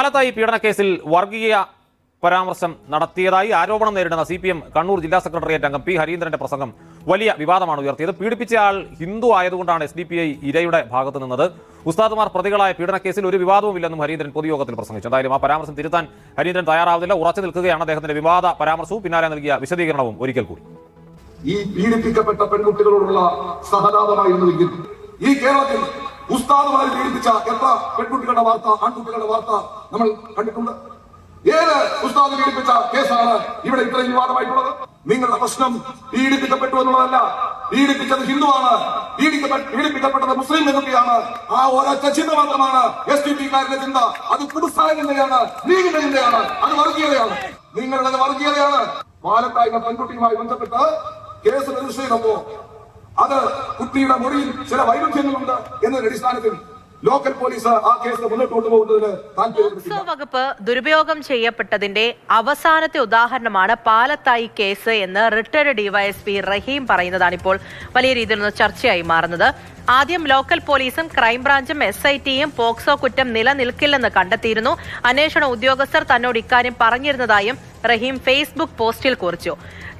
പാലത്തായി പീഡനക്കേസിൽ വർഗീയ പരാമർശം നടത്തിയതായി ആരോപണം നേരിടുന്ന സി പി എം കണ്ണൂർ ജില്ലാ സെക്രട്ടേറിയറ്റ് അംഗം പി ഹരീന്ദ്രന്റെ പ്രസംഗം വലിയ വിവാദമാണ് ഉയർത്തിയത്. പീഡിപ്പിച്ചയാൾ ഹിന്ദു ആയതുകൊണ്ടാണ് എസ് ഡി പി ഐ ഇരയുടെ ഭാഗത്ത് നിന്നത്. ഉസ്താദുമാർ പ്രതികളായ പീഡനക്കേസിൽ ഒരു വിവാദവുമില്ലെന്നും ഹരീന്ദ്രൻ പൊതുയോഗത്തിൽ പ്രസംഗിച്ചു. എന്തായാലും ആ പരാമർശം തിരുത്താൻ ഹരീന്ദ്രൻ തയ്യാറാവുന്നില്ല. ഉറച്ചു നിൽക്കുകയാണ് അദ്ദേഹത്തിന്റെ വിവാദ പരാമർശവും. പിന്നാലെ നൽകിയ വിശദീകരണവും ഒരിക്കൽ കൂടി. ഈ പീഡിപ്പിക്കപ്പെട്ട പെൺകുട്ടികളോടുള്ള സഹതാപമായിരുന്നുവെങ്കിൽ ഈ കേരളത്തിൽ ഉസ്താദുമാരെ പീഡിപ്പിച്ച എത്ര പെൺകുട്ടികളുടെ വാർത്ത ആൺകുട്ടികളുടെ വാർത്ത നമ്മൾ കണ്ടിട്ടുണ്ട്. ഏത് ഉസ്താദ് പീഡിപ്പിച്ച കേസാണ് ഇവിടെ ഇത്രയും വിവാദമായിട്ടുള്ളത്? നിങ്ങളുടെ പ്രശ്നം പീഡിപ്പിക്കപ്പെട്ടു എന്നുള്ളതല്ല പീഡിപ്പിച്ചത് ഹിന്ദുവാണ്. പീഡിപ്പിക്കപ്പെട്ടത് മുസ്ലിം പെൺകുട്ടിയാണ് ആ ഒരൊറ്റ ചിന്ത മാത്രമാണ് എസ് ഡി പിക്കാരുടെ ചിന്ത. അത് കുടുസായ ചിന്തയാണ് ലീഗിന്റെ ചിന്തയാണ് അത് വർഗീയതയാണ്. നിങ്ങളുടെ വർഗീയതയാണ്. പാലത്തായ പെൺകുട്ടിയുമായി ബന്ധപ്പെട്ട് കേസ് രജിസ്റ്റർ ചെയ്തപ്പോ അത് കുട്ടിയുടെ മൊഴിയിൽ ചില വൈരുദ്ധ്യങ്ങളുണ്ട് എന്നതിന്റെ അടിസ്ഥാനത്തിൽ ലോക്കൽ പോലീസ് ആ കേസ് മുന്നോട്ട് കൊണ്ടുപോകുന്നതിന് വകുപ്പ് ദുരുപയോഗം ചെയ്യപ്പെട്ടതിന്റെ അവസാനത്തെ ഉദാഹരണമാണ് പാലത്തായി കേസ് എന്ന് റിട്ടയർഡ് ഡിവൈഎസ്പി റഹീം പറയുന്നതാണ് ഇപ്പോൾ വലിയ രീതിയിലുള്ള ചർച്ചയായി മാറുന്നത്. ആദ്യം ലോക്കൽ പോലീസും ക്രൈംബ്രാഞ്ചും എസ് ഐ ടിയും പോക്സോ കുറ്റം നിലനിൽക്കില്ലെന്ന് കണ്ടെത്തിയിരുന്നു. അന്വേഷണ ഉദ്യോഗസ്ഥർ തന്നോട് ഇക്കാര്യം പറഞ്ഞിരുന്നതായും റഹീം ഫേസ്ബുക്ക് പോസ്റ്റിൽ കുറിച്ചു.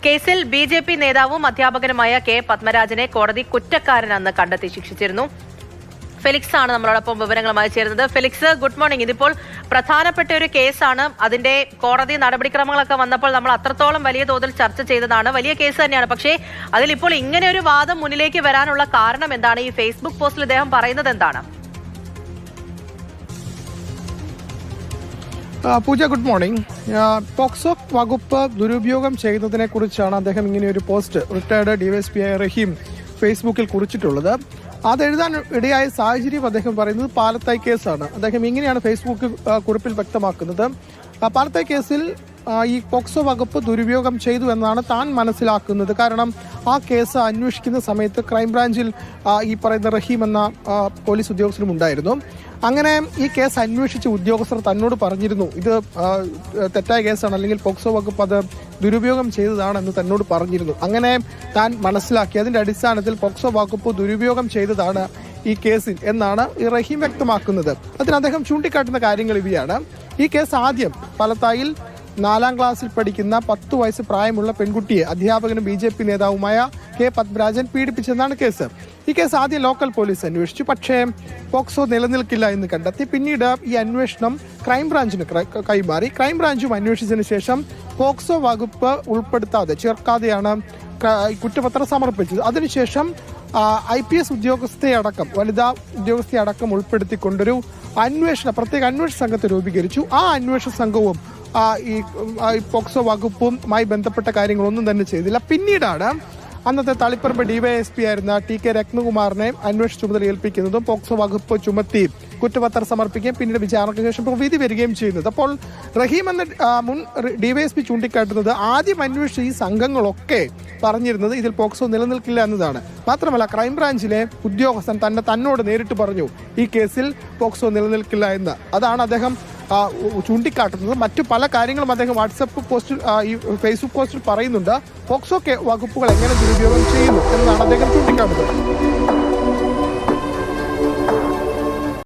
കേസിൽ ബി ജെ പി നേതാവും അധ്യാപകനുമായ കെ പത്മരാജനെ കോടതി കുറ്റക്കാരനെന്ന് കണ്ടെത്തി ശിക്ഷിച്ചിരുന്നു. ഫെലിക്സ് ആണ് നമ്മളോടൊപ്പം വിവരങ്ങളുമായി ചേരുന്നത്. Felix good morning. ഇതിപ്പോൾ പ്രധാനപ്പെട്ട ഒരു കേസാണ്. അതിന്റെ കോടതി നടപടിക്രമങ്ങളൊക്കെ വന്നപ്പോൾ നമ്മൾ അത്രത്തോളം വലിയ തോതിൽ ചർച്ച ചെയ്തതാണ്. വലിയ കേസ് തന്നെയാണ്. പക്ഷേ അതിൽ ഇപ്പോൾ ഇങ്ങനെ ഒരു വാദം മുന്നിലേക്ക് വരാനുള്ള കാരണം എന്താണ്? ഈ ഫേസ്ബുക്ക് പോസ്റ്റിൽ ഇദ്ദേഹം പറയുന്നത് എന്താണ്? പൂജ ഗുഡ് മോർണിംഗ് പോക്സോ വകുപ്പ് ദുരുപയോഗം ചെയ്യുന്നതിനെ കുറിച്ചാണ് അദ്ദേഹം ഇങ്ങനെ ഒരു പോസ്റ്റ് റിട്ടയർഡ് ഡിവൈഎസ്പി ആയ റഹീം ഫേസ്ബുക്കിൽ കുറിച്ചിട്ടുള്ളത്. അത് എഴുതാൻ ഇടയായ സാഹചര്യം അദ്ദേഹം പറയുന്നത് പാലത്തായ് കേസാണ്. അദ്ദേഹം ഇങ്ങനെയാണ് ഫേസ്ബുക്ക് കുറിപ്പിൽ വ്യക്തമാക്കുന്നത്. പാലത്തായ് കേസിൽ ഈ പോക്സോ വകുപ്പ് ദുരുപയോഗം ചെയ്തു എന്നാണ് താൻ മനസ്സിലാക്കുന്നത്. കാരണം ആ കേസ് അന്വേഷിക്കുന്ന സമയത്ത് ക്രൈംബ്രാഞ്ചിൽ ഈ പറയുന്ന റഹീം എന്ന പോലീസ് ഉദ്യോഗസ്ഥനും ഉണ്ടായിരുന്നു. അങ്ങനെ ഈ കേസ് അന്വേഷിച്ച ഉദ്യോഗസ്ഥർ തന്നോട് പറഞ്ഞിരുന്നു. ഇത് തെറ്റായ കേസാണ് അല്ലെങ്കിൽ പോക്സോ വകുപ്പ് അത് ദുരുപയോഗം ചെയ്തതാണെന്ന് തന്നോട് പറഞ്ഞിരുന്നു. അങ്ങനെ താൻ മനസ്സിലാക്കി. അതിന്റെ അടിസ്ഥാനത്തിൽ പോക്സോ വകുപ്പ് ദുരുപയോഗം ചെയ്തതാണ് ഈ കേസിൽ എന്നാണ് റഹീം വ്യക്തമാക്കുന്നത്. അതിന് അദ്ദേഹം ചൂണ്ടിക്കാട്ടുന്ന കാര്യങ്ങൾ ഇവയാണ്. ഈ കേസ് ആദ്യം പലത്തായിൽ നാലാം ക്ലാസ്സിൽ പഠിക്കുന്ന പത്ത് വയസ്സ് പ്രായമുള്ള പെൺകുട്ടിയെ അധ്യാപകനും ബി ജെ പി നേതാവുമായ കെ പത്മരാജൻ പീഡിപ്പിച്ചെന്നാണ് കേസ്. ഈ കേസ് ആദ്യം ലോക്കൽ പോലീസ് അന്വേഷിച്ചു. പക്ഷേ പോക്സോ നിലനിൽക്കില്ല എന്ന് കണ്ടെത്തി. പിന്നീട് ഈ അന്വേഷണം ക്രൈംബ്രാഞ്ചിന് ക്ര- കൈമാറി. ക്രൈംബ്രാഞ്ചും അന്വേഷിച്ചതിന് ശേഷം പോക്സോ വകുപ്പ് ഉൾപ്പെടുത്താതെ ചേർക്കാതെയാണ് കുറ്റപത്രം സമർപ്പിച്ചത്. അതിനുശേഷം ഐ പി എസ് ഉദ്യോഗസ്ഥയെ അടക്കം വനിതാ ഉദ്യോഗസ്ഥയെ അടക്കം ഉൾപ്പെടുത്തിക്കൊണ്ടൊരു അന്വേഷണ പ്രത്യേക അന്വേഷണ സംഘത്തെ രൂപീകരിച്ചു. ആ അന്വേഷണ സംഘവും ഈ പോക്സോ വകുപ്പുമായി ബന്ധപ്പെട്ട കാര്യങ്ങളൊന്നും തന്നെ ചെയ്തില്ല. പിന്നീടാണ് അന്നത്തെ തളിപ്പറമ്പ് ഡിവൈഎസ്പി ആയിരുന്ന ടി കെ രത്നകുമാറിനെ അന്വേഷണ ചുമതല ഏൽപ്പിക്കുന്നതും പോക്സോ വകുപ്പ് ചുമത്തി കുറ്റപത്രം സമർപ്പിക്കുകയും പിന്നീട് വിചാരണയ്ക്ക് ശേഷം വിധി വരികയും ചെയ്യുന്നത്. അപ്പോൾ റഹീം എന്ന മുൻ ഡിവൈഎസ്പി ചൂണ്ടിക്കാട്ടുന്നത് ആദ്യം അന്വേഷിച്ച ഈ സംഘങ്ങളൊക്കെ പറഞ്ഞിരുന്നത് ഇതിൽ പോക്സോ നിലനിൽക്കില്ല എന്നതാണ്. മാത്രമല്ല ക്രൈംബ്രാഞ്ചിലെ ഉദ്യോഗസ്ഥൻ തന്നെ തന്നോട് നേരിട്ട് പറഞ്ഞു ഈ കേസിൽ പോക്സോ നിലനിൽക്കില്ല എന്ന്. അതാണ് അദ്ദേഹം ചൂണ്ടിക്കാട്ടുന്നത്. മറ്റു പല കാര്യങ്ങളും അദ്ദേഹം വാട്സപ്പ് പോസ്റ്റ് ഈ ഫേസ്ബുക്ക് പോസ്റ്റിൽ പറയുന്നുണ്ട്. പോക്സോ വകുപ്പുകൾ എങ്ങനെ ദുരുപയോഗം ചെയ്യുന്നു എന്നാണ് അദ്ദേഹം ചൂണ്ടിക്കാട്ടുന്നത്.